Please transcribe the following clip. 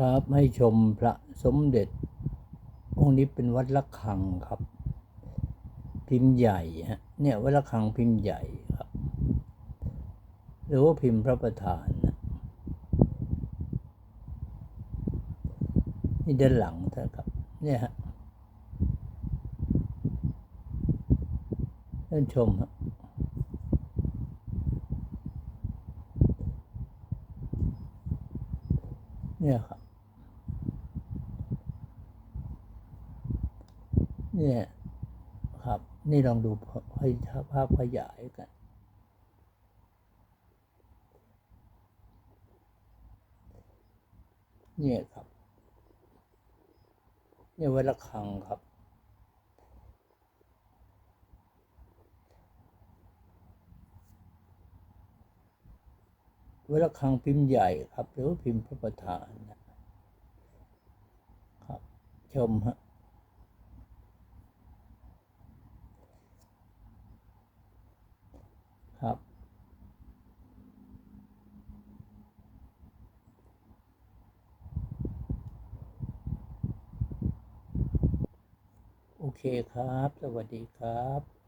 ครับให้ชมพระสมเด็จองค์นี้เป็นวัดละคังครับ พิมพ์ใหญ่ฮะเนี่ยวัดละคังพิมพ์ใหญ่ครับ หรือว่าพิมพ์พระประธานนะนี่ด้านหลังท่านครับเนี่ยฮะท่านชมฮะเนี่ยครับ เนี่ยครับ นี่ลองดูให้ภาพขยายกัน เนี่ยครับ เนี่ยวัดระฆังครับวัดระฆังพิมพ์ใหญ่ครับ หรือพิมพ์พระประธานนะครับ ชมฮะ ครับโอเคครับ สวัสดีครับ